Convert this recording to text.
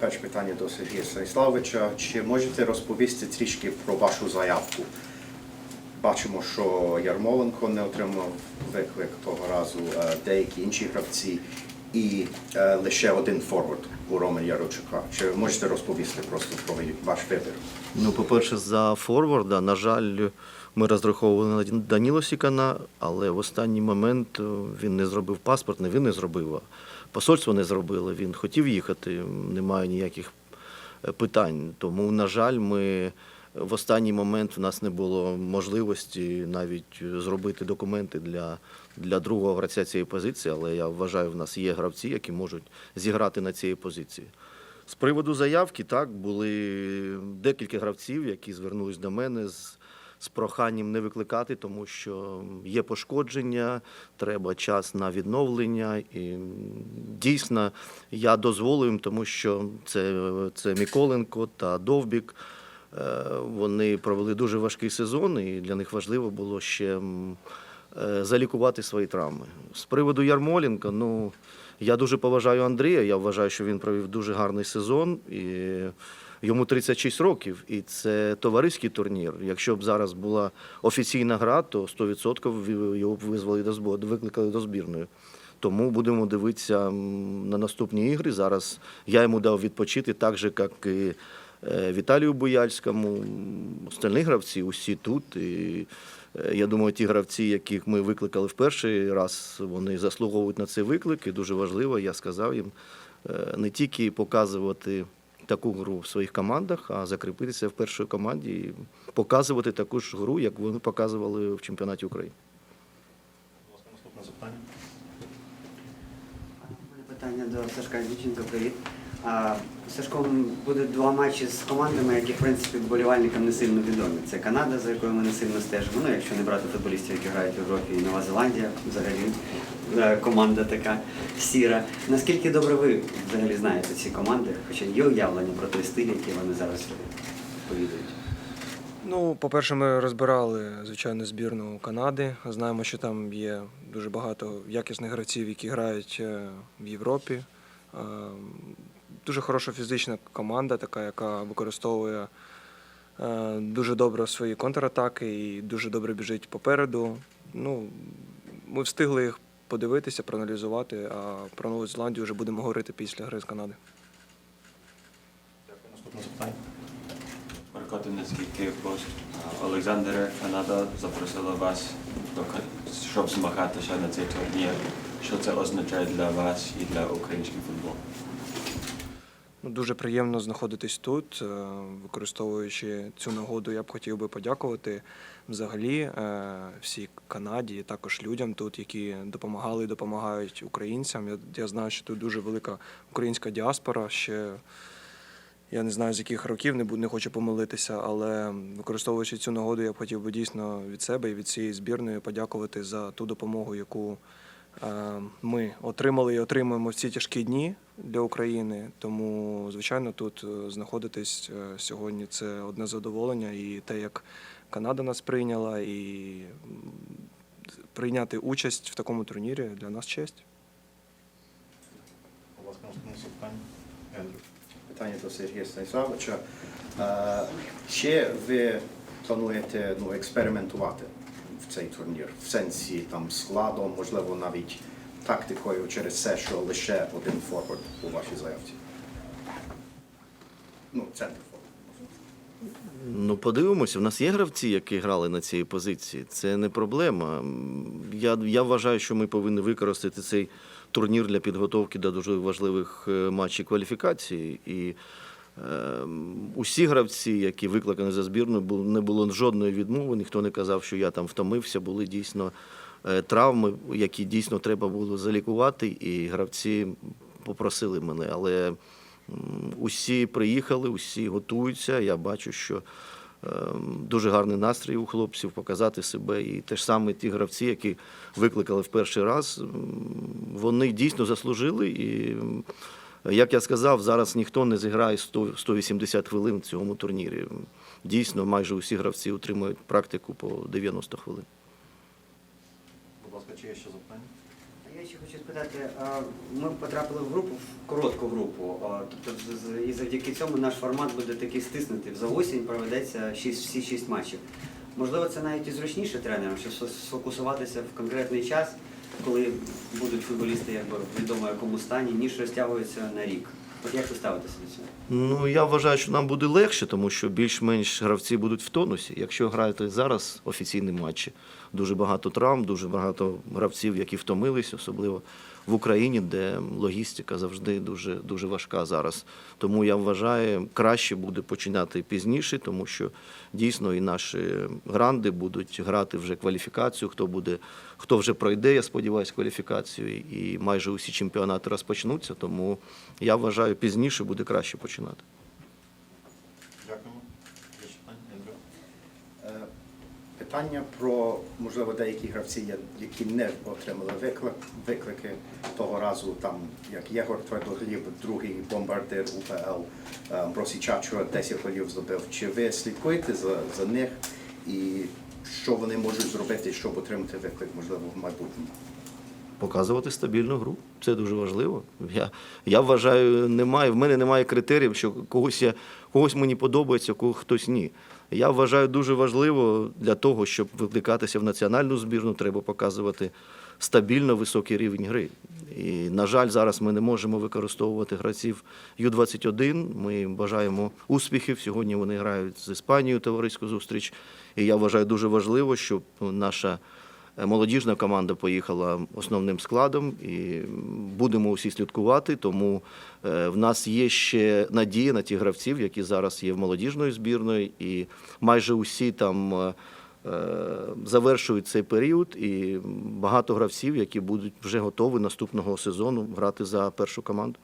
перше питання до Сергія Станіславовича. Чи можете розповісти трішки про вашу заявку? Бачимо, що Ярмоленко не отримав виклик того разу, е, деякі інші гравці і е, лише один форвард у Роман Ярочука. Чи можете розповісти просто про ваш вибір? Ну, по-перше, за форварда, на жаль, ми розраховували на Даніло Сікана, але в останній момент е, він не зробив паспорт, не він не зробив, посольство не зробило. Він хотів їхати, немає ніяких е, питань. Тому, на жаль, ми в останній момент в нас не було можливості навіть зробити документи для, для другого гравця цієї позиції, але я вважаю, в нас є гравці, які можуть зіграти на цій позиції. З приводу заявки, так, були декілька гравців, які звернулись до мене з, з проханням не викликати, тому що є пошкодження, треба час на відновлення. І дійсно я дозволив тому що це, це Міколенко та Довбік. Е, Вони провели дуже важкий сезон, і для них важливо було ще е, залікувати свої травми. З приводу Ярмоленка, ну я дуже поважаю Андрія. Я вважаю, що він провів дуже гарний сезон. І йому 36 років, і це товариський турнір. Якщо б зараз була офіційна гра, то 100% його б визвали до збору, викликали до збірної. Тому будемо дивитися на наступні ігри. Зараз я йому дав відпочити так же, як і е, Віталію Буяльському, м, остальні гравці, усі тут. І е, я думаю, ті гравці, яких ми викликали в перший раз, вони заслуговують на цей виклик. І дуже важливо, я сказав їм е, не тільки показувати таку гру в своїх командах, а закріпитися в першій команді і показувати таку ж гру, як вони показували в чемпіонаті України. Будь наступне запитання. Мене Питання до Сашка Дівченка. Привіт. Сашко, буде два матчі з командами, які в принципі вболівальникам не сильно відомі. Це Канада, за якою ми не сильно стежимо. Ну, якщо не брати футболістів, які грають в Європі, і Нова Зеландія, взагалі команда така сіра. Наскільки добре ви взагалі знаєте ці команди? Хоча є уявлення про той стиль, який вони зараз повідують? Ну, по-перше, ми розбирали звичайно збірну Канади. Знаємо, що там є дуже багато якісних гравців, які грають е, в Європі. Е, Дуже хороша фізична команда, така, яка використовує е, дуже добре свої контратаки і дуже добре біжить попереду. Ну, ми встигли їх подивитися, проаналізувати, а про Нову Зеландію вже будемо говорити після гри з Канади. Дякую. Наступне запитання. Маркоти, наскільки Олександре Канада запросила вас, до щоб змагатися на цей турнір. Що це означає для вас і для українського футболу? Ну, Дуже приємно знаходитись тут, е, використовуючи цю нагоду, я б хотів би подякувати взагалі е, всій Канаді, і також людям тут, які допомагали і допомагають українцям. Я, я знаю, що тут дуже велика українська діаспора. Ще я не знаю з яких років, не не хочу помилитися, але використовуючи цю нагоду, я б хотів би дійсно від себе і від цієї збірної подякувати за ту допомогу, яку ми отримали і отримуємо ці тяжкі дні для України. Тому, звичайно, тут е, знаходитись е, сьогодні це одне задоволення, і те, як Канада нас прийняла, і прийняти участь в такому турнірі для нас честь. Ласка, наступне Питання до Сергія Станіславовича. Е, Чи ви плануєте ну, експериментувати цей турнір? В сенсі там складом, можливо, навіть тактикою через те, що лише один форвард у вашій заявці? Ну, центр. Ну, подивимося, в нас є гравці, які грали на цій позиції. Це не проблема. Я, я вважаю, що ми повинні використати цей турнір для підготовки до дуже важливих е, матчів кваліфікації. І усі гравці, які викликані за збірну, не було жодної відмови. Ніхто не казав, що я там втомився. Були дійсно е, травми, які дійсно треба було залікувати, і гравці попросили мене. Але усі приїхали, усі готуються. Я бачу, що е, дуже гарний настрій у хлопців показати себе. І те ж саме ті гравці, які викликали в перший раз, вони дійсно заслужили. І, як я сказав, зараз ніхто не зіграє 100, 180 хвилин в цьому турнірі. Дійсно, майже усі гравці отримують практику по 90 хвилин. Будь ласка, чи є ще запитання? Я ще хочу спитати, ми потрапили в групу, в коротку групу. Тобто, і завдяки цьому наш формат буде такий стиснутий. За осінь проведеться шість, всі шість матчів. Можливо, це навіть і зручніше тренерам, щоб сфокусуватися в конкретний час, коли будуть футболісти якби в відомо якому стані, ніж розтягуються на рік. От як ви ставитеся до цього? Ну, я вважаю, що нам буде легше, тому що більш-менш гравці будуть в тонусі. Якщо граєте зараз офіційні матчі, дуже багато травм, дуже багато гравців, які втомились, особливо в Україні, де логістика завжди дуже, дуже важка зараз. Тому я вважаю, краще буде починати пізніше, тому що дійсно і наші гранди будуть грати вже кваліфікацію. Хто буде, хто вже пройде, я сподіваюся, кваліфікацію, і майже усі чемпіонати розпочнуться. Тому я вважаю, пізніше буде краще починати. Питання про, можливо, деякі гравці, які не отримали виклик, виклики того разу, там, як Єгор Твердогліб, другий бомбардир УПЛ, е, Бросі Чачура 10 голів забив. Чи ви слідкуєте за, за них і що вони можуть зробити, щоб отримати виклик, можливо, в майбутньому? Показувати стабільну гру. Це дуже важливо. Я, я вважаю, немає, в мене немає критеріїв, що когось, я, когось мені подобається, кого хтось ні. Я вважаю дуже важливо для того, щоб викликатися в національну збірну, треба показувати стабільно високий рівень гри. І, на жаль, зараз ми не можемо використовувати гравців Ю-21. Ми бажаємо успіхів. Сьогодні вони грають з Іспанією товариську зустріч. І я вважаю дуже важливо, щоб наша Молодіжна команда поїхала основним складом і будемо усі слідкувати. Тому е, в нас є ще надія на ті гравців, які зараз є в молодіжної збірної, і майже усі там е, е, завершують цей період. І багато гравців, які будуть вже готові наступного сезону грати за першу команду.